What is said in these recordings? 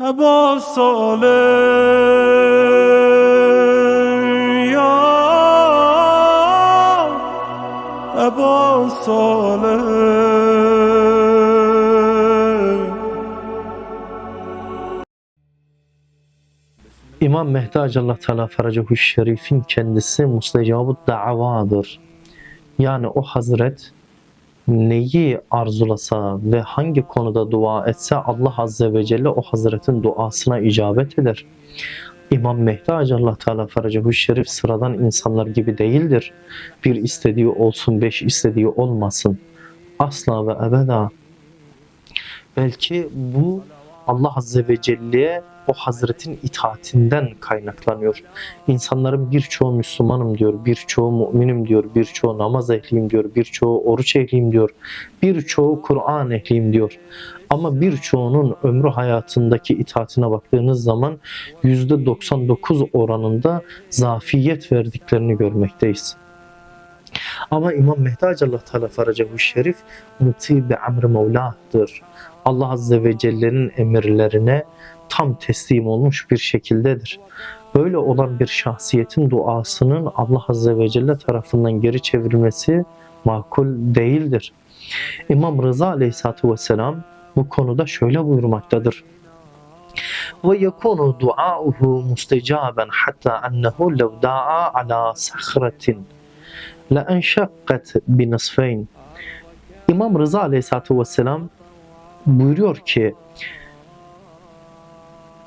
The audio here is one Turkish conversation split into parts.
أبا صالح يا أبا صالح İmam Mehdi Acellah Teala Feracehu Şerif'in kendisi muslecabı davadır. Yani o hazret neyi arzulasa ve hangi konuda dua etse Allah Azze ve Celle o hazretin duasına icabet eder. İmam Mehdi Acellah Teala Feracehu Şerif sıradan insanlar gibi değildir. Bir istediği olsun, beş istediği olmasın. Asla ve ebeda. Belki bu Allah Azze ve Celle'ye o Hazretin itaatinden kaynaklanıyor. İnsanların birçoğu Müslümanım diyor, birçoğu müminim diyor, birçoğu namaz ehliyim diyor, birçoğu oruç ehliyim diyor, birçoğu Kur'an ehliyim diyor. Ama birçoğunun ömrü hayatındaki itaatine baktığınız zaman %99 oranında zafiyet verdiklerini görmekteyiz. Ama İmam Mehdi Acellah Teala Feracehu Şerif muti bi emri Mevla'dır. Allah Azze ve Celle'nin emirlerine tam teslim olmuş bir şekildedir. Böyle olan bir şahsiyetin duasının Allah Azze ve Celle tarafından geri çevrilmesi makul değildir. İmam Rıza Aleyhisselatü Vesselam bu konuda şöyle buyurmaktadır. Ve yekunu duauhu mustecaben hatta ennehu lev da'a ala sahratin la enşakkat bi nisfayn. İmam Rıza Aleyhisselatü Vesselam buyuruyor ki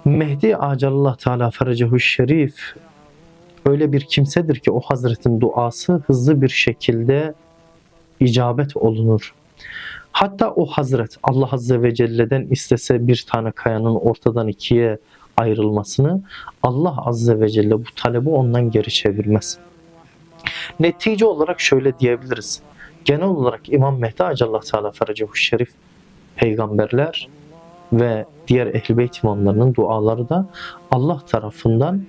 Mehdi Acalallah Teala Ferecehu Şerif öyle bir kimsedir ki o Hazretin duası hızlı bir şekilde icabet olunur. Hatta o Hazret Allah Azze ve Celle'den istese bir tane kayanın ortadan ikiye ayrılmasını Allah Azze ve Celle bu talebi ondan geri çevirmez. Netice olarak şöyle diyebiliriz. Genel olarak İmam Mehdi Acellah Teala Feracehu Şerif peygamberler ve diğer ehl beyt imamlarının duaları da Allah tarafından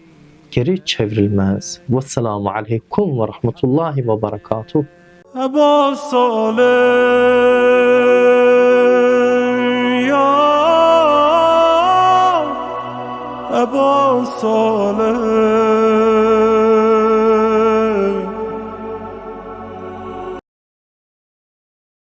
geri çevrilmez. Vesselamu aleykum ve rahmetullahi ve berekatuhu. Eba Salih ya Eba Salih